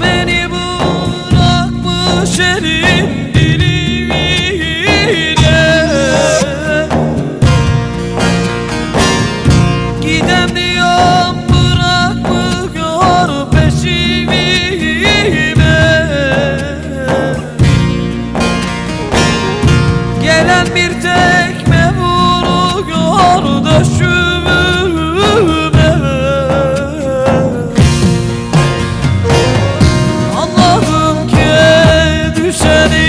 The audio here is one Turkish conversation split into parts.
beni bırakmış elin dilimine Gidem diyorum bırakmıyor peşime Gelen bir to the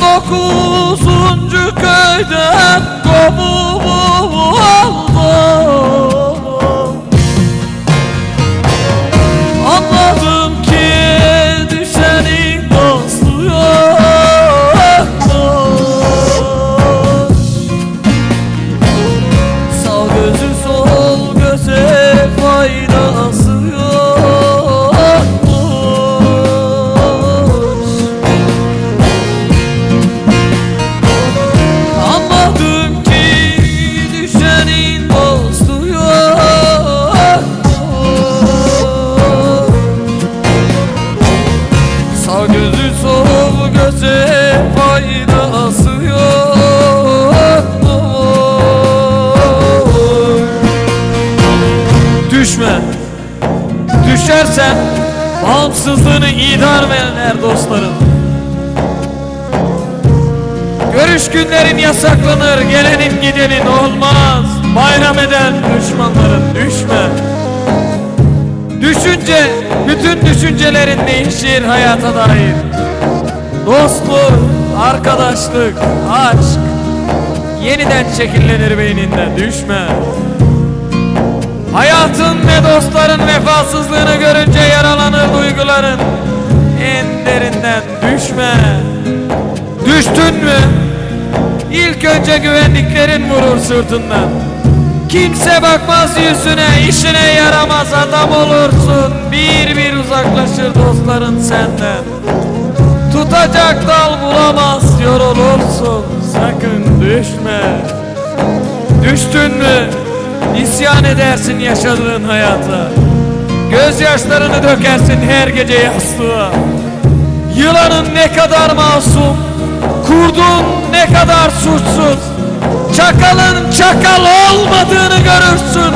dokuzuncu köyden kopumu aldım Düşersen bağımsızlığını idar eder dostlarım. Görüş günlerin yasaklanır Gelenin gidenin olmaz. Bayram eden düşmanların düşme. Düşünce bütün düşüncelerin değişir hayata dair. Dostluk, arkadaşlık, aşk Yeniden şekillenir beyninde düşme Hayatın ve dostların vefasızlığını görünce yaralanır duyguların. En derinden düşme. Düştün mü? İlk önce güvendiklerin vurur sırtından. Kimse bakmaz yüzüne, işine yaramaz adam olursun. Bir bir uzaklaşır dostların senden. Tutacak dal bulamaz, yorulursun. Sakın düşme. Düştün mü? İsyan edersin yaşadığın hayata. Gözyaşlarını dökersin her gece yastığa. Yılanın ne kadar masum Kurdun ne kadar suçsuz. Çakalın çakal olmadığını görürsün.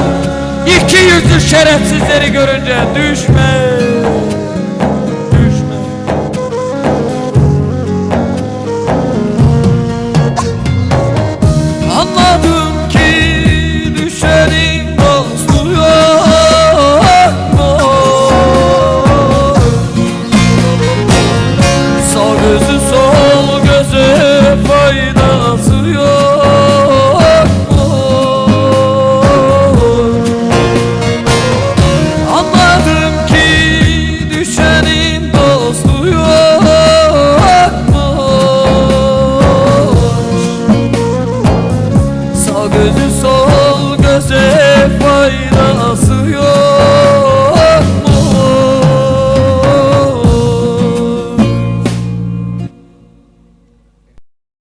İki yüzlü şerefsizleri görünce düşme